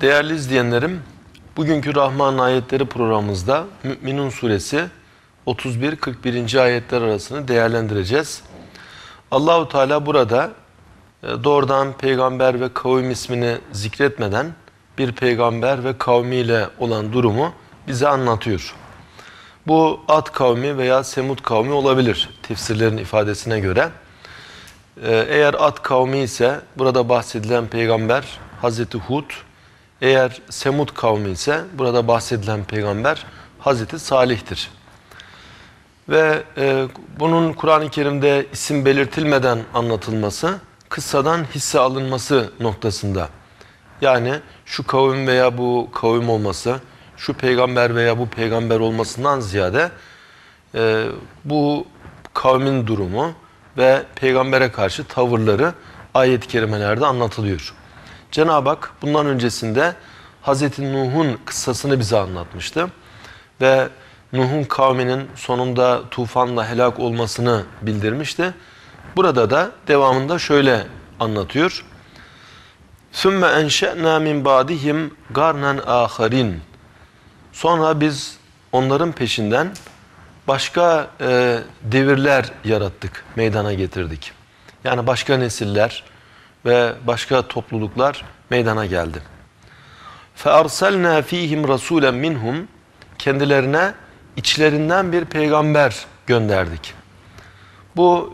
Değerli izleyenlerim, bugünkü Rahman ayetleri programımızda Mü'minun suresi 31-41. ayetler arasını değerlendireceğiz. Allahu Teala burada e, doğrudan peygamber ve kavim ismini zikretmeden bir peygamber ve kavmiyle olan durumu bize anlatıyor. Bu Ad kavmi veya Semud kavmi olabilir tefsirlerin ifadesine göre. E, eğer Ad kavmi ise burada bahsedilen peygamber Hazreti Hud, eğer Semud kavmi ise burada bahsedilen peygamber Hazreti Salih'tir. Ve e, bunun Kur'an-ı Kerim'de isim belirtilmeden anlatılması, kıssadan hisse alınması noktasında. Yani şu kavim veya bu kavim olması, şu peygamber veya bu peygamber olmasından ziyade e, bu kavmin durumu ve peygambere karşı tavırları ayet-i kerimelerde anlatılıyor. Cenab-ı Hak bundan öncesinde Hazreti Nuh'un kıssasını bize anlatmıştı. Ve Nuh'un kavminin sonunda tufanla helak olmasını bildirmişti. Burada da devamında şöyle anlatıyor. ثُمَّ اَنْشَأْنَا مِنْ بَعْدِهِمْ قَرْنًا آخَرِينَ Sonra biz onların peşinden başka e, devirler yarattık, meydana getirdik. Yani başka nesiller ve başka topluluklar meydana geldi. فَاَرْسَلْنَا ف۪يهِمْ رَسُولًا minhum Kendilerine içlerinden bir peygamber gönderdik. Bu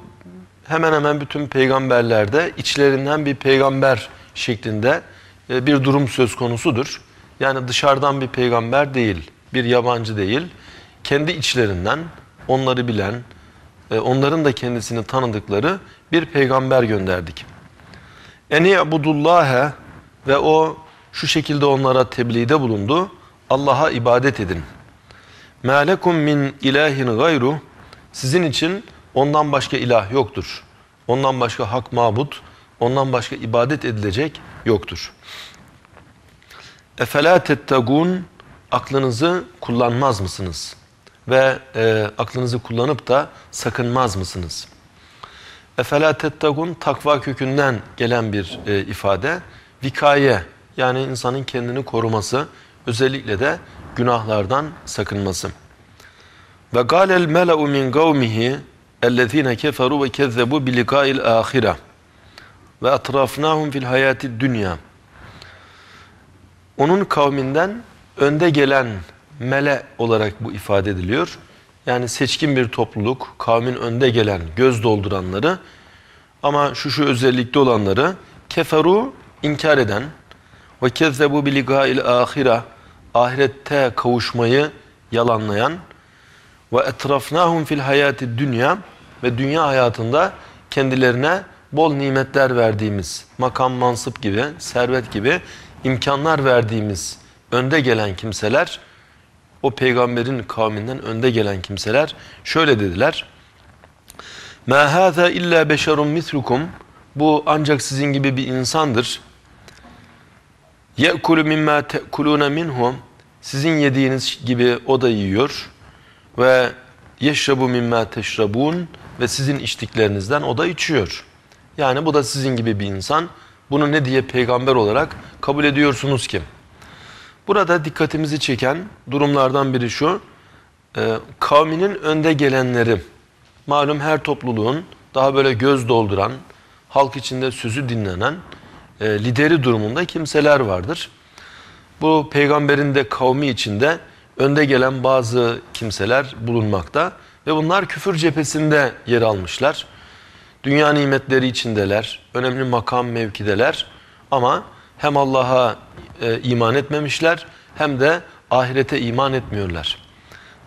hemen hemen bütün peygamberlerde içlerinden bir peygamber şeklinde e, bir durum söz konusudur. Yani dışarıdan bir peygamber değil, bir yabancı değil. Kendi içlerinden onları bilen, e, onların da kendisini tanıdıkları bir peygamber gönderdik. Eni abudullâhe ve o şu şekilde onlara tebliğde bulundu. Allah'a ibadet edin. Mâlekum min ilahin gayru sizin için ondan başka ilah yoktur. Ondan başka hak mabut, ondan başka ibadet edilecek yoktur. Efela tettegun aklınızı kullanmaz mısınız? Ve e, aklınızı kullanıp da sakınmaz mısınız? Efela tettegun takva kökünden gelen bir e, ifade. Vikaye yani insanın kendini koruması, özellikle de günahlardan sakınması. Ve galel mela'u min kavmihi ellezine keferu ve kezzebu bi liqa'il ahire ve atrafnahum fil hayati dünya. Onun kavminden önde gelen mele olarak bu ifade ediliyor. Yani seçkin bir topluluk, kavmin önde gelen, göz dolduranları ama şu şu özellikte olanları keferu inkar eden ve kezzebu bi liqa'il ahire ahirette kavuşmayı yalanlayan ve etrafnahum fil hayati dünya ve dünya hayatında kendilerine bol nimetler verdiğimiz, makam mansıp gibi, servet gibi imkanlar verdiğimiz önde gelen kimseler, o peygamberin kavminden önde gelen kimseler şöyle dediler. مَا هَذَا illa beşerun mislukum Bu ancak sizin gibi bir insandır. يَأْكُلُ مِمَّا تَأْكُلُونَ مِنْهُ Sizin yediğiniz gibi o da yiyor. Ve yeşrabu mimma teşrabun ve sizin içtiklerinizden o da içiyor. Yani bu da sizin gibi bir insan. Bunu ne diye peygamber olarak kabul ediyorsunuz ki? Burada dikkatimizi çeken durumlardan biri şu. E, kavminin önde gelenleri, malum her topluluğun daha böyle göz dolduran, halk içinde sözü dinlenen, e, lideri durumunda kimseler vardır. Bu peygamberin de kavmi içinde önde gelen bazı kimseler bulunmakta ve bunlar küfür cephesinde yer almışlar. Dünya nimetleri içindeler, önemli makam mevkideler ama hem Allah'a e, iman etmemişler hem de ahirete iman etmiyorlar.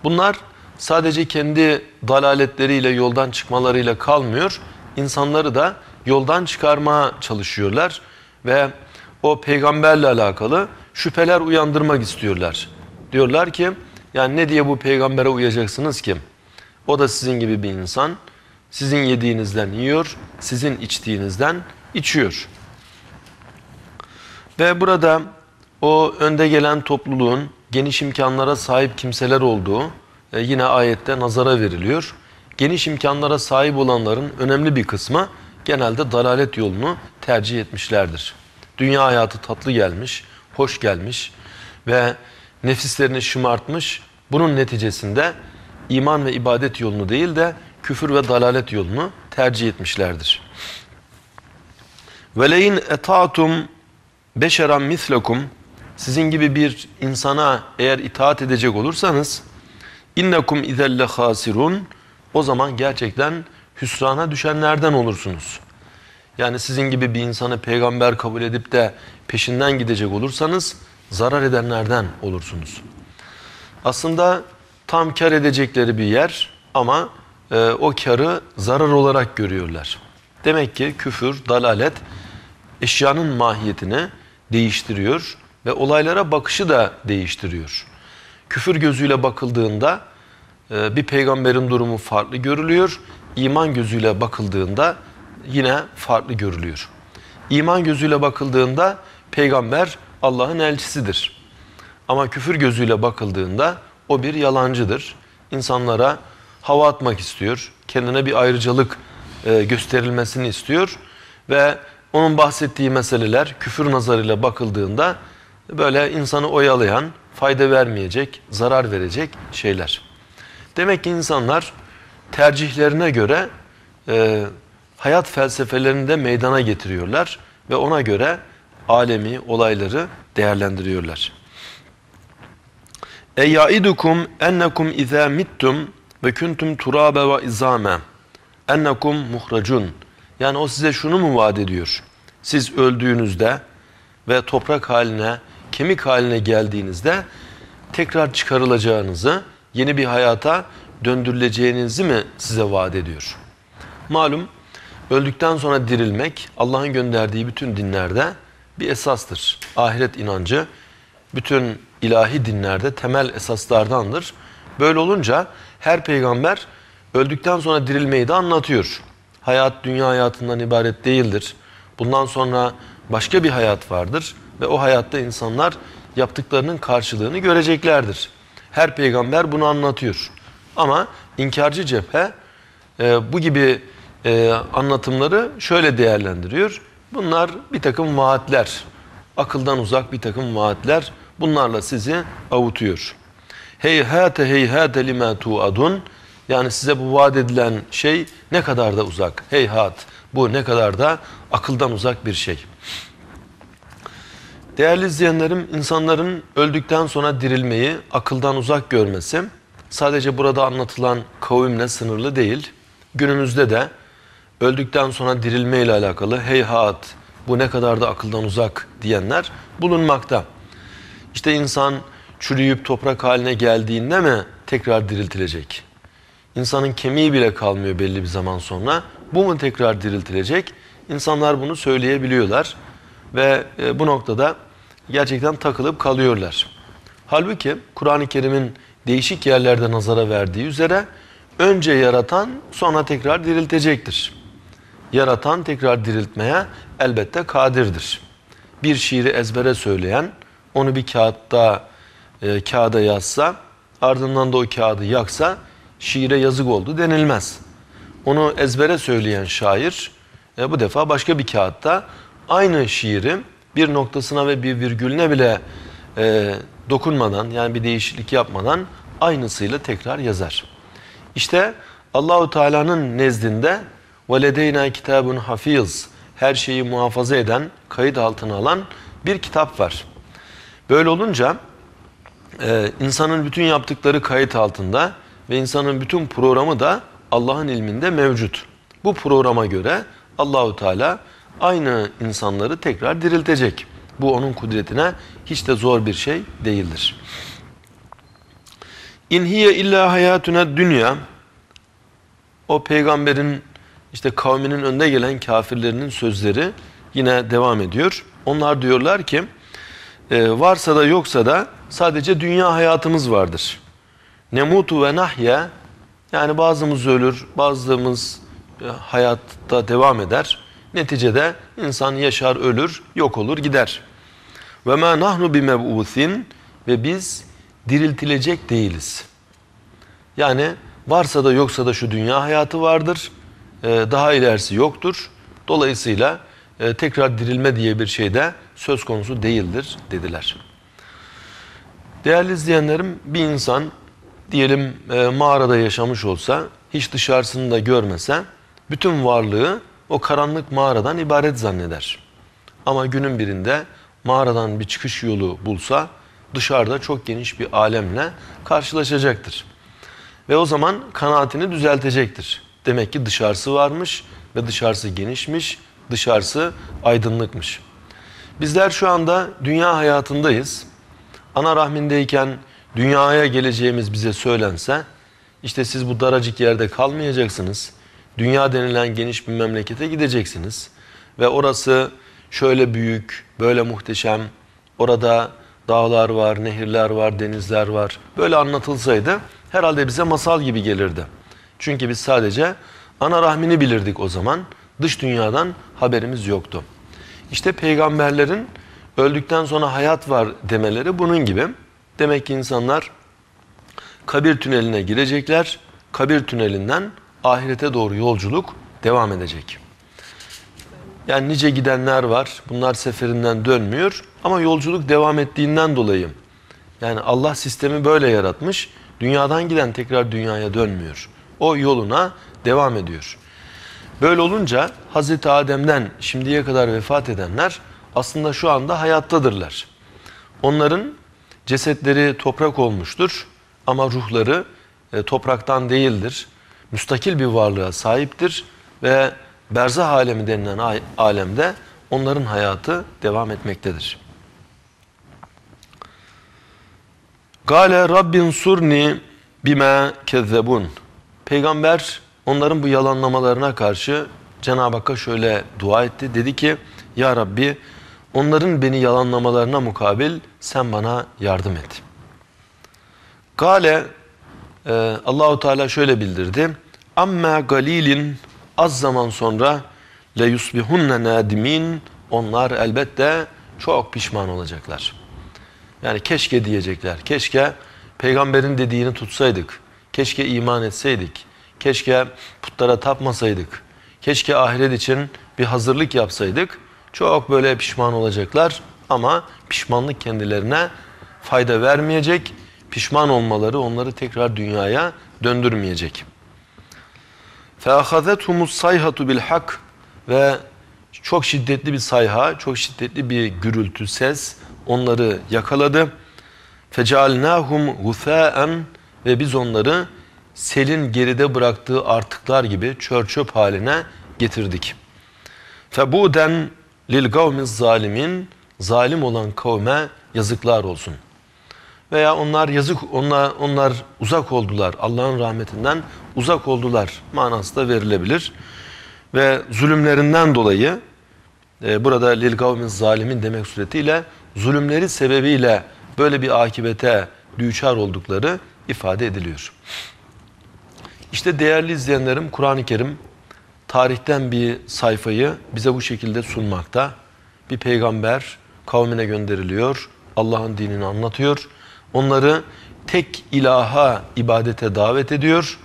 Bunlar sadece kendi dalaletleriyle yoldan çıkmalarıyla kalmıyor, insanları da yoldan çıkarmaya çalışıyorlar ve o peygamberle alakalı şüpheler uyandırmak istiyorlar. Diyorlar ki yani ne diye bu peygambere uyacaksınız ki? O da sizin gibi bir insan. Sizin yediğinizden yiyor, sizin içtiğinizden içiyor. Ve burada o önde gelen topluluğun geniş imkanlara sahip kimseler olduğu e, yine ayette nazara veriliyor. Geniş imkanlara sahip olanların önemli bir kısmı genelde dalalet yolunu tercih etmişlerdir. Dünya hayatı tatlı gelmiş, hoş gelmiş ve nefislerini şımartmış. Bunun neticesinde iman ve ibadet yolunu değil de küfür ve dalalet yolunu tercih etmişlerdir. Veleyin etaatum beşeran mislekum sizin gibi bir insana eğer itaat edecek olursanız innekum izelle hasirun o zaman gerçekten hüsrana düşenlerden olursunuz. Yani sizin gibi bir insanı peygamber kabul edip de peşinden gidecek olursanız zarar edenlerden olursunuz. Aslında tam kar edecekleri bir yer ama e, o karı zarar olarak görüyorlar. Demek ki küfür, dalalet eşyanın mahiyetini değiştiriyor ve olaylara bakışı da değiştiriyor. Küfür gözüyle bakıldığında e, bir peygamberin durumu farklı görülüyor. İman gözüyle bakıldığında yine farklı görülüyor. İman gözüyle bakıldığında peygamber Allah'ın elçisidir. Ama küfür gözüyle bakıldığında o bir yalancıdır. İnsanlara hava atmak istiyor. Kendine bir ayrıcalık e, gösterilmesini istiyor. Ve onun bahsettiği meseleler küfür nazarıyla bakıldığında böyle insanı oyalayan, fayda vermeyecek, zarar verecek şeyler. Demek ki insanlar tercihlerine göre e, hayat felsefelerini de meydana getiriyorlar ve ona göre alemi, olayları değerlendiriyorlar. E yaidukum ennekum izâ mittum ve kuntum turabe ve izame ennekum muhracun. Yani o size şunu mu vaat ediyor? Siz öldüğünüzde ve toprak haline, kemik haline geldiğinizde tekrar çıkarılacağınızı, yeni bir hayata döndürüleceğinizi mi size vaat ediyor? Malum öldükten sonra dirilmek Allah'ın gönderdiği bütün dinlerde bir esastır. Ahiret inancı bütün ilahi dinlerde temel esaslardandır. Böyle olunca her peygamber öldükten sonra dirilmeyi de anlatıyor. Hayat dünya hayatından ibaret değildir. Bundan sonra başka bir hayat vardır ve o hayatta insanlar yaptıklarının karşılığını göreceklerdir. Her peygamber bunu anlatıyor. Ama inkarcı cephe e, bu gibi e, anlatımları şöyle değerlendiriyor. Bunlar bir takım vaatler, akıldan uzak bir takım vaatler. Bunlarla sizi avutuyor. Heyhate heyhate lima tuadun. Yani size bu vaat edilen şey ne kadar da uzak. Heyhat. Bu ne kadar da akıldan uzak bir şey. Değerli izleyenlerim, insanların öldükten sonra dirilmeyi akıldan uzak görmesi sadece burada anlatılan kavimle sınırlı değil. Günümüzde de öldükten sonra dirilme ile alakalı heyhat bu ne kadar da akıldan uzak diyenler bulunmakta. İşte insan çürüyüp toprak haline geldiğinde mi tekrar diriltilecek? İnsanın kemiği bile kalmıyor belli bir zaman sonra. Bu mu tekrar diriltilecek? İnsanlar bunu söyleyebiliyorlar ve e, bu noktada gerçekten takılıp kalıyorlar. Halbuki Kur'an-ı Kerim'in değişik yerlerde nazara verdiği üzere önce yaratan sonra tekrar diriltecektir. Yaratan tekrar diriltmeye elbette kadirdir. Bir şiiri ezbere söyleyen onu bir kağıtta e, kağıda yazsa ardından da o kağıdı yaksa şiire yazık oldu denilmez. Onu ezbere söyleyen şair e, bu defa başka bir kağıtta aynı şiiri bir noktasına ve bir virgülüne bile e, dokunmadan yani bir değişiklik yapmadan aynısıyla tekrar yazar. İşte Allahu Teala'nın nezdinde veledeyna kitabun hafiz her şeyi muhafaza eden, kayıt altına alan bir kitap var. Böyle olunca e, insanın bütün yaptıkları kayıt altında ve insanın bütün programı da Allah'ın ilminde mevcut. Bu programa göre Allahu Teala aynı insanları tekrar diriltecek. Bu onun kudretine hiç de zor bir şey değildir. İn hiye illa hayatuna dünya o peygamberin işte kavminin önde gelen kafirlerinin sözleri yine devam ediyor. Onlar diyorlar ki e, varsa da yoksa da sadece dünya hayatımız vardır. Nemutu ve nahya yani bazımız ölür, bazımız e, hayatta devam eder. Neticede insan yaşar, ölür, yok olur, gider. Ve ma nahnu bimeb'uthin ve biz diriltilecek değiliz. Yani varsa da yoksa da şu dünya hayatı vardır. E, daha ilerisi yoktur. Dolayısıyla e, tekrar dirilme diye bir şey de söz konusu değildir dediler. Değerli izleyenlerim bir insan diyelim e, mağarada yaşamış olsa hiç dışarısını da görmese bütün varlığı o karanlık mağaradan ibaret zanneder. Ama günün birinde mağaradan bir çıkış yolu bulsa dışarıda çok geniş bir alemle karşılaşacaktır. Ve o zaman kanaatini düzeltecektir. Demek ki dışarısı varmış ve dışarısı genişmiş, dışarısı aydınlıkmış. Bizler şu anda dünya hayatındayız. Ana rahmindeyken dünyaya geleceğimiz bize söylense, işte siz bu daracık yerde kalmayacaksınız. Dünya denilen geniş bir memlekete gideceksiniz. Ve orası şöyle büyük, böyle muhteşem, orada dağlar var, nehirler var, denizler var. Böyle anlatılsaydı herhalde bize masal gibi gelirdi. Çünkü biz sadece ana rahmini bilirdik o zaman. Dış dünyadan haberimiz yoktu. İşte peygamberlerin öldükten sonra hayat var demeleri bunun gibi. Demek ki insanlar kabir tüneline girecekler. Kabir tünelinden ahirete doğru yolculuk devam edecek. Yani nice gidenler var. Bunlar seferinden dönmüyor. Ama yolculuk devam ettiğinden dolayı. Yani Allah sistemi böyle yaratmış. Dünyadan giden tekrar dünyaya dönmüyor. O yoluna devam ediyor. Böyle olunca Hazreti Adem'den şimdiye kadar vefat edenler aslında şu anda hayattadırlar. Onların cesetleri toprak olmuştur ama ruhları e, topraktan değildir. Müstakil bir varlığa sahiptir ve berzah alemi denilen alemde onların hayatı devam etmektedir. Gale Rabbin surni bime kezzebun. Peygamber onların bu yalanlamalarına karşı Cenab-ı Hakk'a şöyle dua etti. Dedi ki Ya Rabbi onların beni yalanlamalarına mukabil sen bana yardım et. Gale e, Allahu Teala şöyle bildirdi. Amma galilin az zaman sonra le yusbihunne nadimin onlar elbette çok pişman olacaklar. Yani keşke diyecekler. Keşke peygamberin dediğini tutsaydık. Keşke iman etseydik. Keşke putlara tapmasaydık. Keşke ahiret için bir hazırlık yapsaydık. Çok böyle pişman olacaklar ama pişmanlık kendilerine fayda vermeyecek Pişman olmaları onları tekrar dünyaya döndürmeyecek. فَاَخَذَتْهُمُ السَّيْحَةُ بِالْحَقِّ Ve çok şiddetli bir sayha, çok şiddetli bir gürültü, ses onları yakaladı. فَجَعَلْنَاهُمْ غُثَاءً Ve biz onları selin geride bıraktığı artıklar gibi çör çöp haline getirdik. فَبُودًا لِلْقَوْمِ zalimin Zalim olan kavme yazıklar olsun. Veya onlar yazık onlar, onlar uzak oldular. Allah'ın rahmetinden uzak oldular manası da verilebilir. Ve zulümlerinden dolayı e, burada lil kavmin zalimin demek suretiyle zulümleri sebebiyle böyle bir akibete düçar oldukları ifade ediliyor. İşte değerli izleyenlerim Kur'an-ı Kerim tarihten bir sayfayı bize bu şekilde sunmakta. Bir peygamber kavmine gönderiliyor, Allah'ın dinini anlatıyor. Onları tek ilaha ibadete davet ediyor.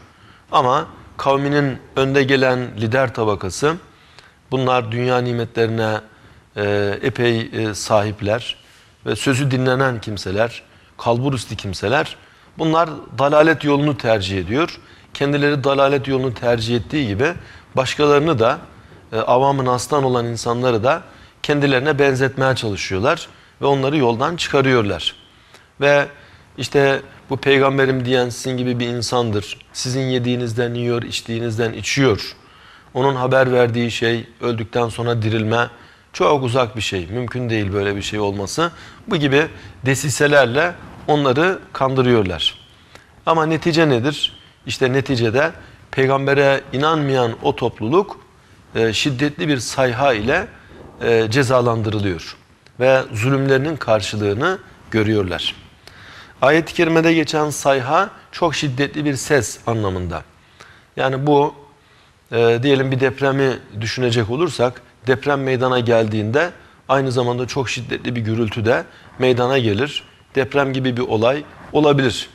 Ama kavminin önde gelen lider tabakası bunlar dünya nimetlerine e, epey e, sahipler ve sözü dinlenen kimseler, kalburüstü kimseler bunlar dalalet yolunu tercih ediyor. Kendileri dalalet yolunu tercih ettiği gibi başkalarını da e, avamın aslan olan insanları da kendilerine benzetmeye çalışıyorlar ve onları yoldan çıkarıyorlar. Ve işte bu peygamberim diyen sizin gibi bir insandır. Sizin yediğinizden yiyor, içtiğinizden içiyor. Onun haber verdiği şey öldükten sonra dirilme çok uzak bir şey. Mümkün değil böyle bir şey olması. Bu gibi desiselerle onları kandırıyorlar. Ama netice nedir? İşte neticede peygambere inanmayan o topluluk e, şiddetli bir sayha ile e, cezalandırılıyor. Ve zulümlerinin karşılığını görüyorlar. Ayet-i kerimede geçen sayha çok şiddetli bir ses anlamında. Yani bu e, diyelim bir depremi düşünecek olursak deprem meydana geldiğinde aynı zamanda çok şiddetli bir gürültü de meydana gelir. Deprem gibi bir olay olabilir.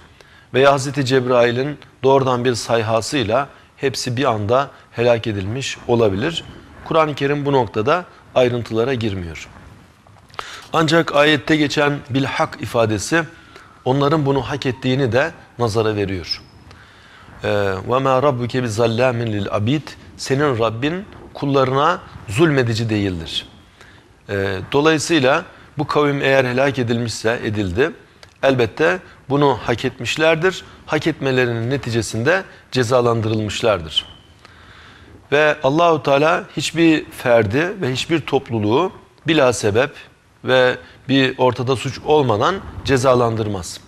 Veya Hz. Cebrail'in doğrudan bir sayhasıyla hepsi bir anda helak edilmiş olabilir. Kur'an-ı Kerim bu noktada ayrıntılara girmiyor. Ancak ayette geçen bilhak ifadesi onların bunu hak ettiğini de nazara veriyor. Rabbuke bizallamin lil abid. Senin Rabbin kullarına zulmedici değildir. Ee, dolayısıyla bu kavim eğer helak edilmişse edildi. Elbette bunu hak etmişlerdir. Hak etmelerinin neticesinde cezalandırılmışlardır. Ve Allahu Teala hiçbir ferdi ve hiçbir topluluğu bila sebep ve bir ortada suç olmadan cezalandırmaz.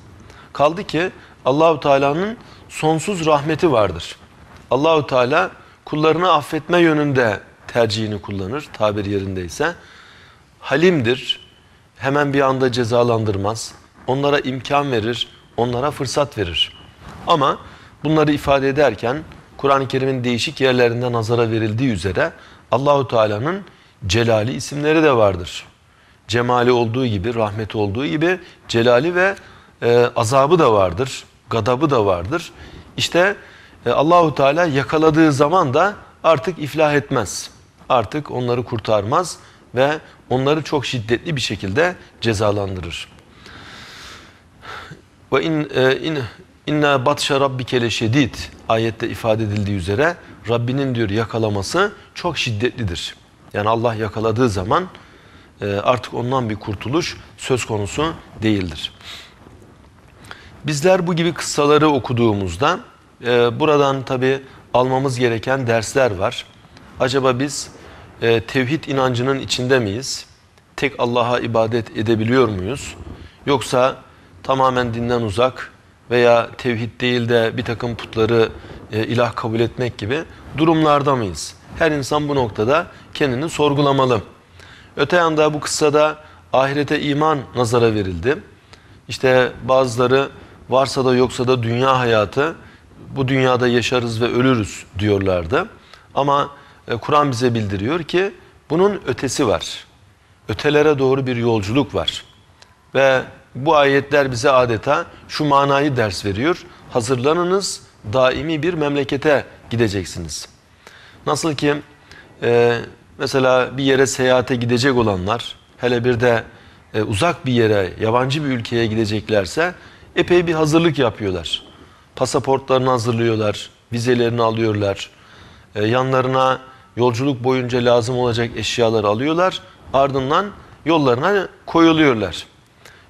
Kaldı ki Allahu Teala'nın sonsuz rahmeti vardır. Allahu Teala kullarını affetme yönünde tercihini kullanır tabir yerindeyse. Halimdir. Hemen bir anda cezalandırmaz. Onlara imkan verir, onlara fırsat verir. Ama bunları ifade ederken Kur'an-ı Kerim'in değişik yerlerinde nazara verildiği üzere Allahu Teala'nın celali isimleri de vardır. Cemali olduğu gibi, rahmeti olduğu gibi celali ve e, azabı da vardır. Gadabı da vardır. İşte e, Allahu Teala yakaladığı zaman da artık iflah etmez. Artık onları kurtarmaz ve onları çok şiddetli bir şekilde cezalandırır. Ve in e, in inna batşa rabbike leşedid ayette ifade edildiği üzere Rabbinin diyor yakalaması çok şiddetlidir. Yani Allah yakaladığı zaman artık ondan bir kurtuluş söz konusu değildir. Bizler bu gibi kıssaları okuduğumuzda e, buradan tabi almamız gereken dersler var. Acaba biz e, tevhid inancının içinde miyiz? Tek Allah'a ibadet edebiliyor muyuz? Yoksa tamamen dinden uzak veya tevhid değil de bir takım putları e, ilah kabul etmek gibi durumlarda mıyız? Her insan bu noktada kendini sorgulamalı. Öte yanda bu kıssada ahirete iman nazara verildi. İşte bazıları varsa da yoksa da dünya hayatı bu dünyada yaşarız ve ölürüz diyorlardı. Ama e, Kur'an bize bildiriyor ki bunun ötesi var. Ötelere doğru bir yolculuk var. Ve bu ayetler bize adeta şu manayı ders veriyor. Hazırlanınız daimi bir memlekete gideceksiniz. Nasıl ki e, mesela bir yere seyahate gidecek olanlar hele bir de e, uzak bir yere yabancı bir ülkeye gideceklerse epey bir hazırlık yapıyorlar. Pasaportlarını hazırlıyorlar, vizelerini alıyorlar. E, yanlarına yolculuk boyunca lazım olacak eşyaları alıyorlar. Ardından yollarına koyuluyorlar.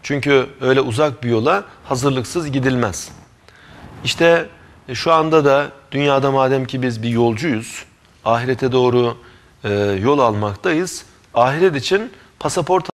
Çünkü öyle uzak bir yola hazırlıksız gidilmez. İşte e, şu anda da dünyada madem ki biz bir yolcuyuz, ahirete doğru yol almaktayız. Ahiret için pasaport